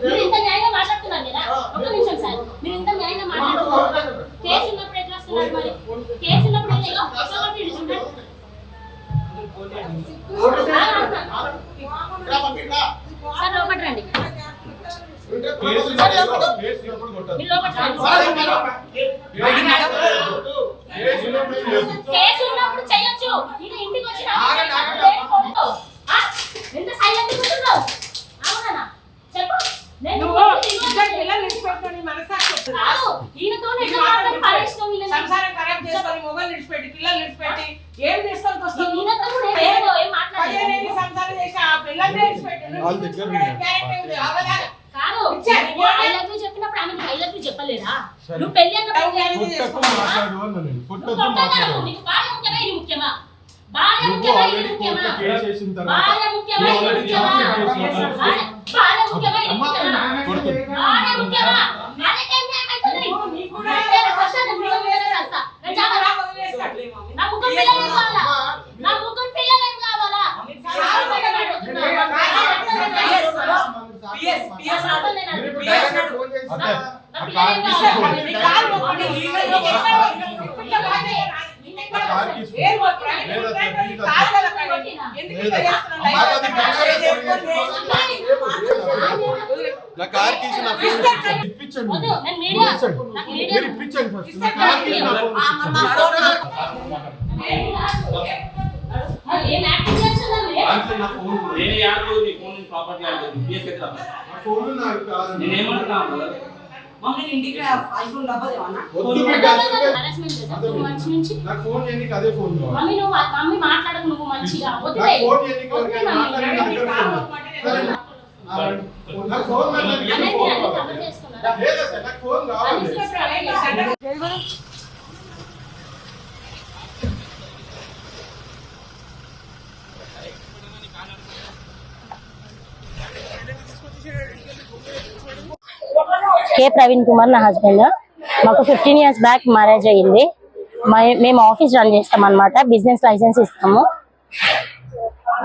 మీరు ఇంత న్యాయంగా మాట్లాడుతున్నారు కదా? నిమిషం సార్. మీరు ఇంత న్యాయంగా మాట్లాడుతున్నారు. కేసు ఉన్నప్పుడు ఎట్లా వస్తున్నారు మరి? కేసు ఉన్నప్పుడు. సార్ లోపల రండి. కేసు ఉన్నప్పుడు చేయొచ్చు ఈయన ఇంటికి వచ్చిన ఎంత సైలెంట్ కూర్చున్నావు అవునా చెప్పు నేను నువ్వు ఇద్దరు పిల్లలు విడిచిపెట్టుకొని మనసాక్షి వస్తుందా? సంసారం ఖరాబ్ చేసుకొని మొగలు విడిచిపెట్టి పిల్లలు విడిచిపెట్టి ఏం మాట్లాడలేదు. పదిహేనేళ్ళు సంసారం చేసి ఆ పిల్లల్ని విడిచిపెట్టి నువ్వు. కాదు చెప్పినప్పుడు ఆమె ఐ లవ్ యూ చెప్పలేదా? పెళ్ళి భార్య ముఖ్యమా? భార్య ముఖ్యమా ఇది already ముఖ్యమా charge sheet వేసిన భార్య- భార్య ముఖ్యమా ఇది అమ్మా, ముఖ్యమా కొడుతుంది. భార్య ముఖ్యమా నాకేం న్యాయం అవుతుంది? నేను ఫస్ట్ నేను పిల్లల మీదనే రాస్తా. నేను నీకు చాలా- రా వదిలేస్తా. నా ముగ్గురు పిల్లలు ఏం కావాలా నా ముగ్గురు పిల్లలు ఏం కావాలా సార్ మీద పడుతున్నా. పిఎస్ పిఎస్ నా పిల్లలు నేను మీరు ఇప్పుడు అడుగుతున్నా. డైరెక్ట్ ఫోన్ చేసి నా- నా ఆ పిల్లలు కార్ ఏం తీసుకో. కావాలా? నీ కాలు మొక్కండి, నీ కాలు మొక్కండి. కొంచెం బాధే. ఆ కార్ తీసుకో. ఏం మొక్కరా? నీ లేదా ఫ్రెండ్ నీ తీసుకో. కాలు కదా పని. ఎందుకు ఇట్లా లేదా. చేస్తున్నావు? అమ్మా, అది లైఫ్ కంగారే వదిలే. ఫోన్ నా కార్ తీసి నా ఫోన్. ఇప్పించండి. మీరు ఇప్పించండి ఫస్ట్ నా. కార్ తీసి నా ఫోన్ నేను యాడకు నీ ఫోన్ ప్రాపర్టీ నేను ఏమంటున్నా మమ్మీ నేను ఇంటికి ఐఫోన్ నుంచి నాకు ఫోన్ అదే ఫోన్ మమ్మీ నువ్వు మమ్మీ మాట్లాడకు నువ్వు మంచిగా వదిలే ఫోన్ నాకు నాకు కావాలి. కవర్ చేసుకున్నారా? లేదా సార్ నాకు ఫోన్ కావాలి అన్నీ కే ప్రవీణ్ కుమార్ నా హస్బెండ్. మాకు ఫిఫ్టీన్ ఇయర్స్ బ్యాక్ మ్యారేజ్ అయ్యింది. మేము ఆఫీస్ రన్ చేస్తాం అనమాట బిజినెస్ లైసెన్స్ ఇస్తాము.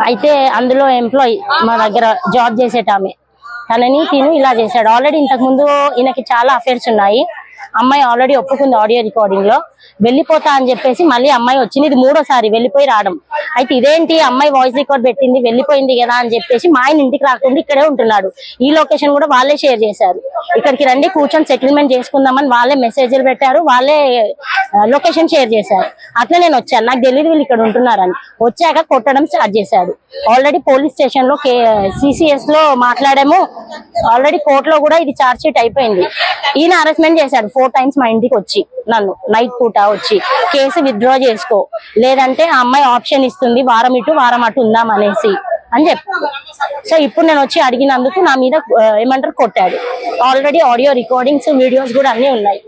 అయితే అందులో ఎంప్లాయీ మా దగ్గర జాబ్ చేసేటామె. తనని తిను ఇలా చేశాడు. ఆల్రెడీ ఇంతకుముందు ఈయనకి చాలా అఫేర్స్ ఉన్నాయి. అమ్మాయి ఆల్రెడీ ఒప్పుకుంది ఆడియో రికార్డింగ్లో. వెళ్ళిపోతా అని చెప్పేసి మళ్ళీ అమ్మాయి వచ్చింది. ఇది మూడోసారి వెళ్ళిపోయి రావడం. అయితే ఇదేంటి? అమ్మాయి వాయిస్ రికార్డ్ పెట్టింది వెళ్ళిపోయింది కదా అని చెప్పేసి మా ఆయన ఇంటికి రాకుండా ఇక్కడే ఉంటున్నాడు. ఈ లొకేషన్ కూడా వాళ్ళే షేర్ చేశారు. ఇక్కడికి రండి కూర్చొని సెటిల్మెంట్ చేసుకుందామని వాళ్ళే మెసేజ్లు పెట్టారు వాళ్ళే లొకేషన్ షేర్ చేశారు. అట్లా నేను వచ్చాను. నాకు తెలియదు వీళ్ళు ఇక్కడ ఉంటున్నారని. వచ్చాక కొట్టడం స్టార్ట్ చేశాడు ఆల్రెడీ పోలీస్ స్టేషన్లో సిసిఎస్లో మాట్లాడాము. ఆల్రెడీ కోర్టులో కూడా ఇది చార్జ్ షీట్ అయిపోయింది. ఈయన అరెస్ట్మెంట్ చేశాడు. ఫోర్ టైమ్స్ మా ఇంటికి వచ్చి నన్ను. నైట్ పూట వచ్చి కేసు విత్డ్రా చేసుకో. లేదంటే ఆ అమ్మాయి ఆప్షన్ ఇస్తుంది. వారం ఇటు వారం అటు ఉందాం అనేసి అని చెప్పాను సో ఇప్పుడు నేను వచ్చి అడిగినందుకు నా మీద ఏమంటారు కొట్టాడు. ఆల్రెడీ ఆడియో రికార్డింగ్స్ వీడియోస్ కూడా అన్ని ఉన్నాయి.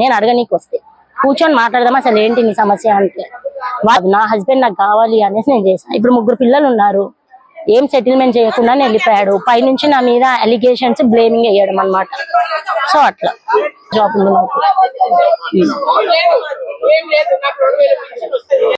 నేను అడగనీకి వస్తే కూర్చొని మాట్లాడదాం అసలు ఏంటి నీ సమస్య? అంటే నా హస్బెండ్ నాకు కావాలి అనేసి నేను చేశాను ఇప్పుడు ముగ్గురు పిల్లలు ఉన్నారు. ఏం సెటిల్మెంట్ చేయకుండా వెళ్ళిపోయాడు. పైనుంచి నా మీద అలిగేషన్స్ బ్లేమింగ్ వేయడం అన్నమాట. సో అట్లా. జాబ్ ఉంది మాకు.